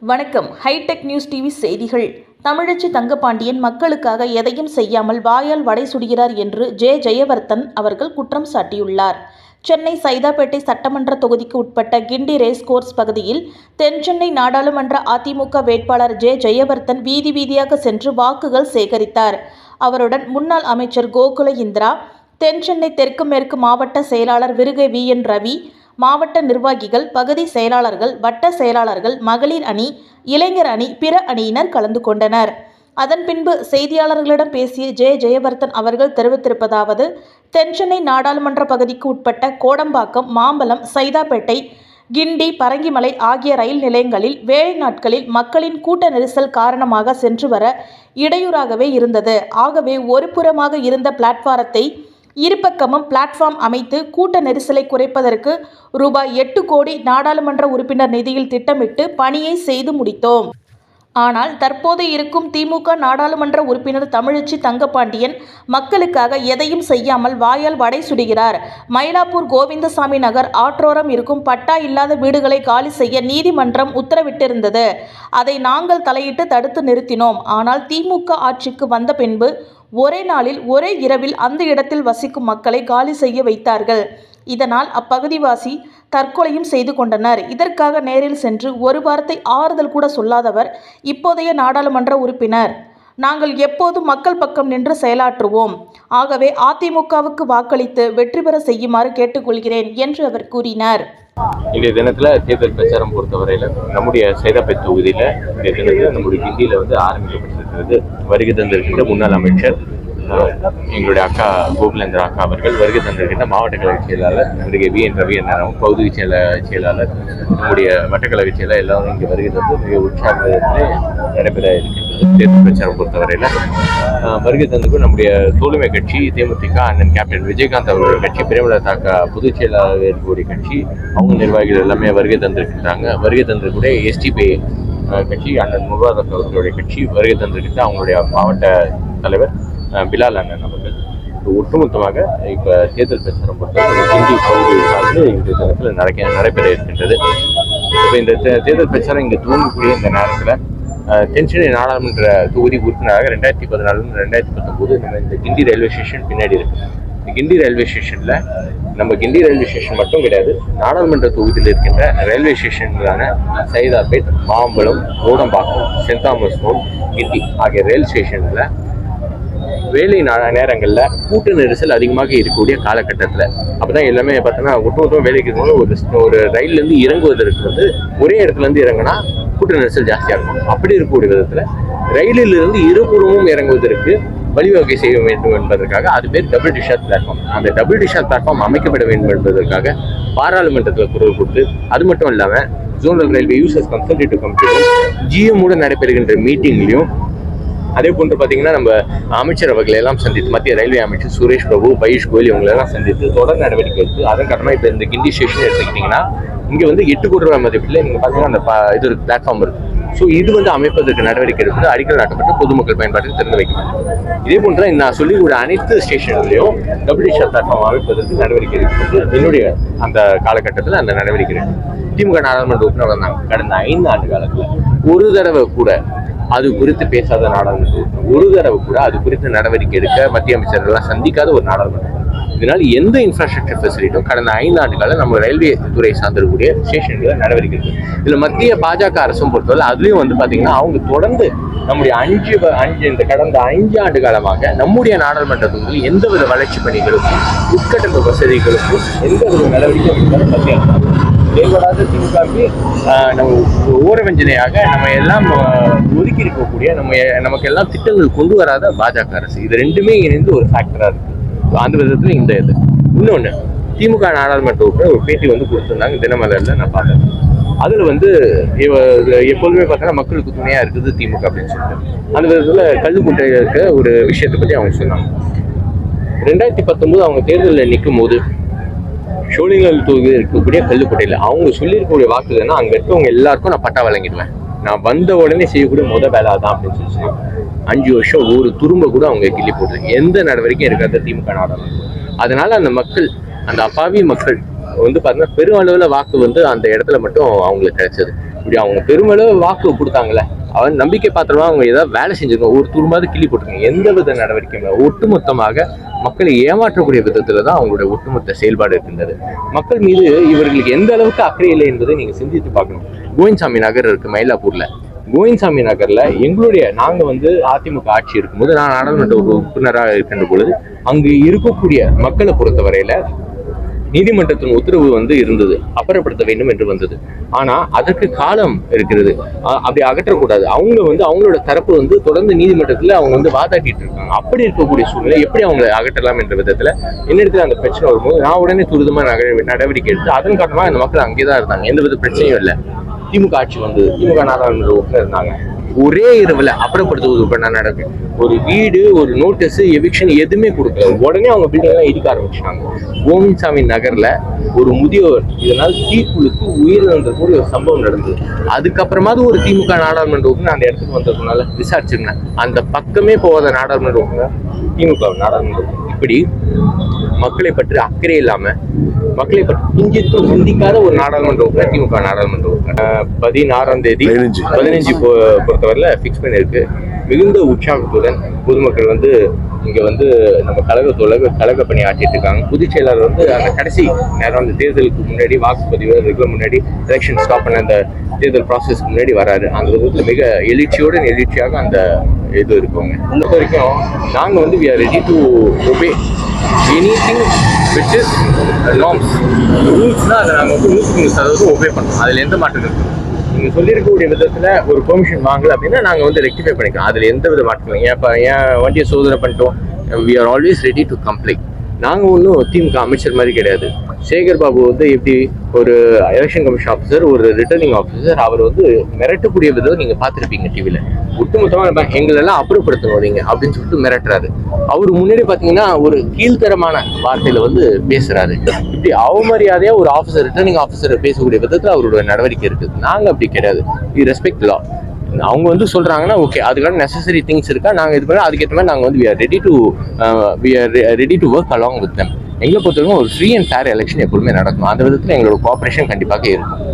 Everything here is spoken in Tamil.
வணக்கம். ஹைடெக் நியூஸ் டிவி செய்திகள். தமிழச்சி தங்கபாண்டியன் மக்களுக்காக எதையும் செய்யாமல் வாயால் வடை சுடுகிறார் என்று ஜே. ஜெயவர்தன் அவர்கள் குற்றம் சாட்டியுள்ளார். சென்னை சைதாப்பேட்டை சட்டமன்ற தொகுதிக்கு உட்பட்ட கிண்டி ரேஸ் கோர்ஸ் பகுதியில் தென்சென்னை நாடாளுமன்ற அதிமுக வேட்பாளர் ஜே. ஜெயவர்தன் வீதி வீதியாக சென்று வாக்குகள் சேகரித்தார். அவருடன் முன்னாள் அமைச்சர் கோகுல இந்திரா தென்சென்னை தெற்கு மேற்கு மாவட்ட செயலாளர் விருகை வி. என். ரவி மாவட்ட நிர்வாகிகள் பகுதி செயலாளர்கள் வட்ட செயலாளர்கள் மகளிர் அணி இளைஞர் அணி பிற அணியினர் கலந்து கொண்டனர். அதன் பின்பு செய்தியாளர்களிடம் பேசிய ஜெய ஜெயவர்தன் அவர்கள் தெரிவித்திருப்பதாவது தென்சென்னை நாடாளுமன்ற பகுதிக்கு உட்பட்ட கோடம்பாக்கம் மாம்பலம் சைதாப்பேட்டை கிண்டி பரங்கிமலை ஆகிய ரயில் நிலையங்களில் வேலை நாட்களில் மக்களின் கூட்ட நெரிசல் காரணமாக சென்று வர இடையூறாகவே இருந்தது. ஆகவே ஒரு புறமாக இருந்த பிளாட்பாரத்தை இருபக்கமும் பிளாட்ஃபார்ம் அமைத்து கூட்ட நெரிசலை குறைப்பதற்கு ரூபாய் எட்டு கோடி நாடாளுமன்ற உறுப்பினர் நிதியில் திட்டமிட்டு பணியை செய்து முடித்தோம். ஆனால் தற்போது இருக்கும் திமுக நாடாளுமன்ற உறுப்பினர் தமிழச்சி தங்கபாண்டியன் மக்களுக்காக எதையும் செய்யாமல் வாயால் வடை சுடுகிறார். மயிலாப்பூர் கோவிந்தசாமி நகர் ஆற்றோரம் இருக்கும் பட்டா இல்லாத வீடுகளை காலி செய்ய நீதிமன்றம் உத்தரவிட்டிருந்தது. அதை நாங்கள் தலையிட்டு தடுத்து நிறுத்தினோம். ஆனால் திமுக ஆட்சிக்கு வந்த பின்பு ஒரே நாளில் ஒரே இரவில் அந்த இடத்தில் வசிக்கும் மக்களை காலி செய்ய வைத்தார்கள். இதனால் அப்பகுதிவாசி தற்கொலையும் செய்து கொண்டனர். இதற்காக நேரில் சென்று ஒரு வார்த்தை ஆறுதல் கூட சொல்லாதவர் இப்போதைய நாடாளுமன்ற உறுப்பினர். நாங்கள் எப்போதும் மக்கள் பக்கம் நின்று செயலாற்றுவோம். ஆகவே அதிமுகவுக்கு வாக்களித்து வெற்றி பெற செய்யுமாறு கேட்டுக்கொள்கிறேன் என்று அவர் கூறினார். இன்றைய தினத்தில் தேர்தல் பிரச்சாரம் பொறுத்தவரையில் நம்முடைய சைதாப்பேட் தொகுதியில் இன்றைய தினத்தில் நம்முடைய கிண்டியில் வந்து ஆரம்பிக்கப்பட்டிருக்கிறது. வருகை தந்திருக்கின்ற முன்னாள் அமைச்சர் எங்களுடைய அக்கா கோகுலேந்திர அக்கா அவர்கள் வருகை தந்திருக்கின்ற மாவட்ட கழக செயலாளர் நம்முடைய வி என் ரவி அண்ணன் பகுதி செயல செயலாளர் நம்முடைய வட்டக்கழக செயலாளர் எல்லாரும் இங்கே வருகை தந்து மிக உற்சாகத்திலே நடைபெற இருக்கின்றது. தேர்தல் பிரச்சாரம் பொறுத்தவரையில் வருகை தந்துக்கு நம்முடைய தோழமை கட்சி தேமுதிக அண்ணன் கேப்டன் விஜயகாந்த் அவர்களுடைய கட்சி பிரேமலதா அக்கா பொதுச் செயலாளர் இருக்கக்கூடிய கட்சி அவங்க நிர்வாகிகள் எல்லாமே வருகை தந்திருக்கின்றாங்க. வருகை தந்திருக்கூடிய எஸ்டிபி கட்சி அண்ணன் முருகாதாஸ் அவர்களுடைய கட்சி வருகை தந்திருக்கின்ற அவங்களுடைய மாவட்ட தலைவர் பிலால் அண்ணன் அவர்கள் இப்போ ஒட்டுமொத்தமாக இப்போ தேர்தல் பிரச்சாரம் பொறுத்தவரை ஹிந்தி பகுதி சார்ந்து இந்த தினத்தில் நடக்க நடைபெற இருக்கின்றது. இப்போ இந்த தே- தேர்தல் பிரச்சாரம் இங்கே தூங்கக்கூடிய இந்த நேரத்தில் தென்சென்னை நாடாளுமன்ற தொகுதி உறுப்பினராக ரெண்டாயிரத்தி பதினாலு ரெண்டாயிரத்தி பத்தொம்போது நம்ம இந்த கிண்டி ரயில்வே ஸ்டேஷன் பின்னாடி இருக்கு. இந்த கிண்டி ரயில்வே ஸ்டேஷனில் நம்ம கிண்டி ரயில்வே ஸ்டேஷன் மட்டும் கிடையாது நாடாளுமன்ற தொகுதியில் இருக்கின்ற railway ஸ்டேஷன்களான Saidapet Mambalam Kodambakkam saint Thomas road Guindy ஆகிய ரயில் ஸ்டேஷனில் வேலை நா- கூட்ட நெரிசல் அதிகமாக இருக்கக்கூடிய காலகட்டத்தில். அப்பதான் எல்லாமே பார்த்தோன்னா ஒட்டுமொத்தம் வேலைக்கு இருக்கும்போது ஒரு ஒரு ரயிலேருந்து இறங்குவதற்கு வந்து ஒரே இடத்துலேருந்து இறங்கினா இறங்குனா கூட்ட நெரிசல் ஜாஸ்தியாக இருக்கும். அப்படி இருக்கக்கூடிய விதத்தில் ரயிலிலிருந்து இருபுறமும் இறங்குவதற்கு வழிவகை செய்ய வேண்டும் என்பதற்காக அது பேர் டபுள் டிஷார்ட் பிளாட்ஃபார்ம் அந்த டபுள் டிஷா பிளாட்ஃபார்ம் அமைக்கப்பட வேண்டும் என்பதற்காக பாராளுமன்றத்தில் குரல் கொடுத்து அது மட்டும் இல்லாமல் ஜோனல் ரயில்வே யூசர்ஸ் கன்சல்டேட்டிவ் கமிட்டியும் ஜிஎம்மோட நடைபெறுகின்ற மீட்டிங்லையும் அதே போன்று பார்த்தீங்கன்னா நம்ம அமைச்சர் அவர்களை எல்லாம் சந்தித்து மத்திய ரயில்வே அமைச்சர் சுரேஷ் பிரபு பயூஷ் கோயல் இவங்களெல்லாம் சந்தித்து தொடர் நடவடிக்கை எடுத்து அதன் காரணமாக இப்போ இந்த கிண்டி ஸ்டேஷன் எடுத்துக்கிட்டிங்கன்னா இங்கே வந்து எட்டு கோடி ரூபாய் மதிப்பில் நீங்கள் பார்த்தீங்கன்னா அந்த இது இருக்குது பிளாட்ஃபார்ம் இருக்குது ஸோ இது வந்து அமைப்பதற்கு நடவடிக்கை எடுப்பது அடிக்கல் நாட்டப்பட்டு பொதுமக்கள் பயன்பாட்டுக்கு திறந்து வைக்கப்படும். இதே போன்ற நான் சொல்லிக்கூடிய அனைத்து ஸ்டேஷன்களையும் டபிள்யூஷர் பிளாட்ஃபார்ம் அமைப்பதற்கு நடவடிக்கை எடுக்கிறது என்னுடைய அந்த காலகட்டத்தில் அந்த நடவடிக்கை எடுக்கும். திமுக நாடாளுமன்ற உறுப்பினர் வந்தாங்க கடந்த ஐந்து ஆண்டு காலத்தில் ஒரு தடவை கூட அது குறித்து பேசாத நாடாளுமன்றம் ஒரு தடவை கூட அது குறித்து நடவடிக்கை எடுக்க மத்திய அமைச்சர்கள்லாம் சந்திக்காத ஒரு நாடாளுமன்றம் இதனால் எந்த இன்ஃப்ராஸ்ட்ரக்சர் ஃபெசிலிட்டியும் கடந்த ஐந்து ஆண்டு நம்ம ரயில்வே துறை சார்ந்திருக்கக்கூடிய ஸ்டேஷன்களை நடவடிக்கை இருக்குது இதில் மத்திய பாஜக அரசும் பொறுத்தவரை அதுலேயும் வந்து பார்த்தீங்கன்னா அவங்க தொடர்ந்து நம்முடைய அஞ்சு வ- அஞ்சு இந்த கடந்த அஞ்சு ஆண்டு காலமாக நம்முடைய நாடாளுமன்ற தொகுதியில் எந்தவித வளர்ச்சி பணிகளுக்கும் உட்கட்டமைப்பு வசதிகளுக்கும் எந்தவித நடவடிக்கையும் நடவடிக்கை மத்திய தேவராஜ செயல்படாத திமுகவுக்கு நம்ம ஊரவஞ்சனையாக நம்ம எல்லாம் ஒதுக்கி இருக்கக்கூடிய நம்ம நமக்கு எல்லாம் திட்டங்கள் கொண்டு வராத பாஜக அரசு. இது ரெண்டுமே இணைந்து ஒரு ஃபேக்டராக இருக்குது அந்த விதத்தில் இந்த இது. இன்னொன்று திமுக நாடாளுமன்ற உறுப்பினர் ஒரு பேட்டி வந்து கொடுத்துருந்தாங்க. தினமலரில் நான் பார்த்தேன். அதில் வந்து இவ- எப்போதுமே பார்த்தோன்னா மக்களுக்கு துணையாக இருக்குது திமுக அப்படின்னு சொல்லிட்டு. அந்த விதத்தில் கல்லுக்குட்டையில இருக்க ஒரு விஷயத்தை பற்றி அவங்க சொன்னாங்க. ரெண்டாயிரத்தி பத்தொம்போது அவங்க தேர்தலில் நிற்கும் போது சோழிங்கல் தொகுதியில் இருக்கக்கூடிய கல்லுக்கோட்டையில். அவங்க சொல்லியிருக்கக்கூடிய வாக்கு என்னன்னா அங்கே இருக்கவங்க எல்லாருக்கும் நான் பட்டா வழங்கிடுவேன். நான் வந்த உடனே செய்யக்கூடிய முத வேலை தான் அப்படின்னு சொல்லி சொன்னாங்க அஞ்சு வருஷம் ஒரு துரும்ப கூட அவங்க கிள்ளி போடல எந்த நடவடிக்கையும் இருக்காத திமுக நாடாளுமன்றம் அதனால அந்த மக்கள் அந்த அப்பாவி மக்கள் வந்து பார்த்தீங்கன்னா பெருமளவில் வாக்கு வந்து அந்த இடத்துல மட்டும் அவங்களுக்கு கிடைச்சது. இப்படி அவங்க பெருமளவு வாக்கு கொடுத்தாங்கல்ல அவன் நம்பிக்கை பாத்திரமா அவங்க ஏதாவது வேலை செஞ்சிருக்கோம் ஒரு துருமாவது கிள்ளி போட்டுருங்க எந்த வித நடவடிக்கையும் ஒட்டுமொத்தமாக மக்களை ஏமாற்றக்கூடிய விதத்தில் தான் அவங்களுடைய ஒட்டுமொத்த செயல்பாடு இருக்கின்றது. மக்கள் மீது இவர்களுக்கு எந்த அளவுக்கு அக்கறை இல்லை என்பதை நீங்கள் சிந்தித்து பார்க்கணும். கோவிந்தசாமி நகர் இருக்கு மயிலாப்பூரில். கோவிந்தசாமி நகரில் எங்களுடைய நாங்கள் வந்து அதிமுக ஆட்சி இருக்கும்போது நான் நாடாளுமன்ற ஒரு உறுப்பினராக இருக்கின்ற பொழுது அங்கு இருக்கக்கூடிய மக்களை பொறுத்தவரையில நீதிமன்றத்தின் உத்தரவு வந்து இருந்தது அப்புறப்படுத்த வேண்டும் என்று வந்தது. ஆனால் அதற்கு காலம் இருக்கிறது. அப்படி அகற்றக்கூடாது. அவங்க வந்து அவங்களோட தரப்பு வந்து தொடர்ந்து நீதிமன்றத்தில் அவங்க வந்து வாதாட்டிட்டு இருக்காங்க. அப்படி இருக்கக்கூடிய சூழ்நிலை எப்படி அவங்க அகற்றலாம் என்ற விதத்தில் என்னிடத்துல அந்த பிரச்சனை வரும்போது நான் உடனே துரிதமாக நக- நடவடிக்கை எடுத்து அதன் காரணமாக இந்த மக்கள் அங்கே தான் இருந்தாங்க. எந்த வித பிரச்சனையும் இல்லை. திமுக ஆட்சி வந்து திமுக நாடாளுமன்ற உறுப்பினர் இருந்தாங்க. ஒரே இரவுல அப்புறப்படுத்துவது பண்ண நடக்கும் ஒரு வீடு ஒரு நோட்டீஸ் எவிக்ஷன் எதுவுமே கொடுக்கல. உடனே அவங்க பில்டிங் எல்லாம் இடிக்க ஆரம்பிச்சிட்டாங்க. கோவிந்த்சாமி நகர்ல ஒரு முதியவர் இதனால் தீக்குழுக்கு உயிரிழந்த கூட ஒரு சம்பவம் நடந்தது. அதுக்கப்புறமாவது ஒரு திமுக நாடாளுமன்ற உறுப்பினர் அந்த இடத்துக்கு வந்ததுனால விசாரிச்சிருந்தேன். அந்த பக்கமே போகாத நாடாளுமன்ற உறுப்பினர் திமுக நாடாளுமன்ற இப்படி மக்களை பற்றி அக்கறை இல்லாம மக்களை பற்றி கிஞ்சித்தும் சிந்திக்காத ஒரு நாடாளுமன்ற உறுப்பினர் திமுக நாடாளுமன்ற உறுப்பினர் பதினாறாம் தேதி பதினஞ்சு. பொறுத்தவரையில ஃபிக்ஸ் பண்ணிருக்கு மிகுந்த உற்சாகத்துடன் பொதுமக்கள் வந்து இங்கே வந்து நம்ம கழக தொழக கழக பணி ஆற்றிட்டு இருக்காங்க. பொதுச் செயலாளர் வந்து அந்த கடைசி நேரம் அந்த தேர்தலுக்கு முன்னாடி வாக்குப்பதிவு அதுக்கு முன்னாடி எலெக்ஷன் ஸ்டாப் பண்ண அந்த தேர்தல் ப்ராசஸ்க்கு முன்னாடி வராரு. அந்த விதத்தில் மிக எழுச்சியோட எழுச்சியாக அந்த இது இருக்குங்க. இந்த வரைக்கும் நாங்கள் வந்து we are ready to obey anything which is norms ரூல்ஸ்னால் அதை நாங்கள் வந்து நூற்றுக்கு நூறு சதவீதம் ஒபே பண்ணோம் அதில் எந்த மாற்றம் இருக்குது நீங்கள் சொல்லியிருக்கக்கூடிய விதத்தில் ஒரு பெர்மிஷன் வாங்கல அப்படின்னா நாங்கள் வந்து ரெக்டிஃபை பண்ணிக்கலாம். அதில் எந்த வித மாற்றம் ஏன் இப்போ ஏன் வண்டியை சோதனை பண்ணிட்டோம்? We are always ready to complaint நாங்கள் ஒன்றும் திமுக அமைச்சர் மாதிரி கிடையாது. சேகர் பாபு வந்து எப்படி ஒரு எலெக்ஷன் கமிஷன் ஆஃபீஸர் ஒரு ரிட்டர்னிங் ஆஃபீஸர் அவர் வந்து மிரட்டக்கூடிய விதம் நீங்கள் பார்த்துருப்பீங்க டிவியில் ஒட்டுமொத்தமாக எங்களெல்லாம் அப்புறப்படுத்தணும் நீங்கள் அப்படின்னு சொல்லிட்டு மிரட்டுறாரு. அவர் முன்னாடி பார்த்தீங்கன்னா ஒரு கீழ்த்தரமான வார்த்தையில் வந்து பேசுகிறாரு இப்படி அவமரியாதையாக ஒரு ஆஃபீஸர் ரிட்டர்னிங் ஆஃபீஸர் பேசக்கூடிய விதத்தில் அவரோட நடவடிக்கை இருக்குது நாங்கள் அப்படி கிடையாது. வி ரெஸ்பெக்ட் லா அவங்க வந்து சொல்றாங்கன்னா ஓகே அதுக்கான நெசசரி திங்ஸ் இருக்கா? நாங்க இது பண்ண அதுக்கேற்ற மாதிரி நாங்க வந்து we are ready to we are ready to work along with them எங்களை பொறுத்தவரைக்கும் ஒரு ஃப்ரீ அண்ட் ஃபேர் எலெக்ஷன் எப்பொழுதுமே நடக்கும். அந்த விதத்தில் எங்களோட கோஆப்ரேஷன் கண்டிப்பாக இருக்கும்.